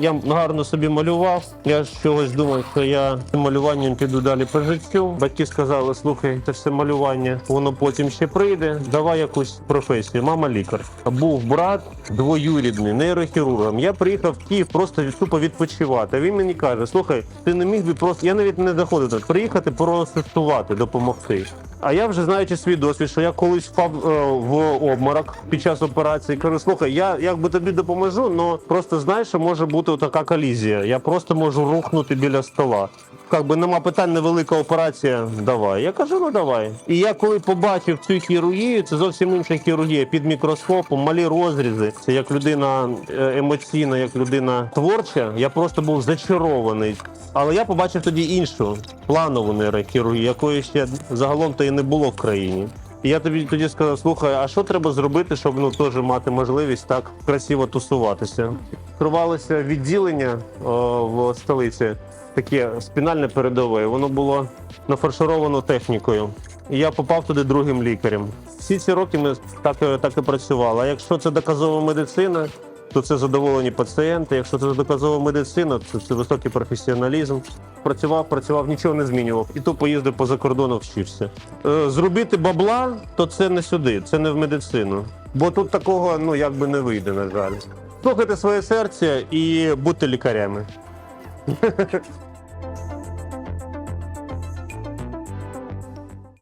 Я гарно собі малював. Я з чогось думав, що я малюванням піду далі по життю. Батьки сказали: слухай, це все малювання, воно потім ще прийде. Давай якусь професію. Мама лікар. Був брат двоюрідний, нейрохірургом. Я приїхав в Київ просто тупо відпочивати. Він мені каже: слухай, ти не міг би просто. Я навіть не доходив до приїхати, проасистувати, допомогти. А я вже знаючи свій досвід, що я колись впав е, в обморок під час операції. Кажу, слухай, я якби тобі допоможу, але просто знаєш, що може бути така колізія. Я просто можу рухнути біля стола. Як би нема питань, невелика операція. Давай. Я кажу, ну давай. І я коли побачив цю хірургію, це зовсім інша хірургія під мікроскопом, малі розрізи. Це як людина е, емоційна, як людина творча. Я просто був зачарований. Але я побачив тоді іншу планову нейрохірургію, якої ще загалом то і не було в країні. І я тобі тоді сказав: слухай, а що треба зробити, щоб ну теж мати можливість так красиво тусуватися? Відкривалося відділення о, в столиці, таке спінальне передове. Воно було нафаршировано технікою. І я попав туди другим лікарем. Всі ці роки ми так, е, так і працювали. А якщо це доказова медицина, то це задоволені пацієнти. Якщо це доказова медицина, то це високий професіоналізм. Працював, працював, нічого не змінював. І то поїздив по закордону, вчився. Е, зробити бабла, то це не сюди, це не в медицину. Бо тут такого ну якби не вийде, на жаль. Слухайте своє серце і будьте лікарями.